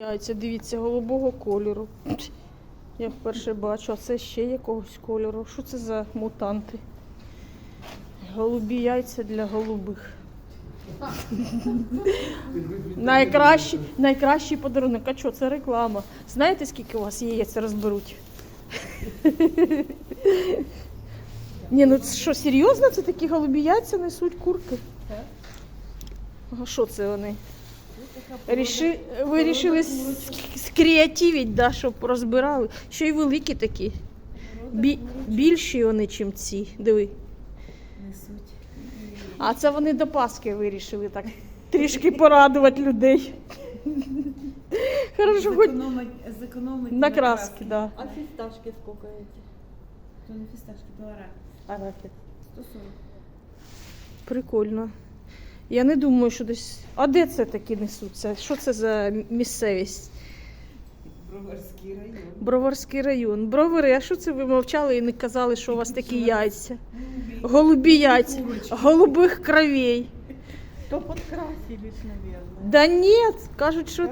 Яйця, дивіться, голубого кольору. Я вперше бачу, а це ще якогось кольору. Що це за мутанти? Голубі яйця для голубих. Найкращий, найкращий подарунок. А що, це реклама. Знаєте, скільки у вас яєць розберуть? Ні, ну це що, серйозно? Це такі голубі яйця несуть курки? А що це вони? Ріши... Ви вирішили скреативити, да, щоб розбирали. Ще й великі такі. Бі... Більші вони, чим ці. Диви. А це вони до Пасхи вирішили так трішки порадувати людей. Хорошо, хоч Зекономить, зекономить на краски, да. А фисташки сколько эти? То не фісташки, то арахіс. Арахис. 140. Прикольно. Я не думаю, що десь. А де це такі несуться? Що це за місцевість? Броварський район. Броварський район. Бровари, а що це ви мовчали і не казали, що у вас такі яйця? Голубі. Яйця, голубих кровей. То подкрасились, мабуть. Да ні, кажуть, що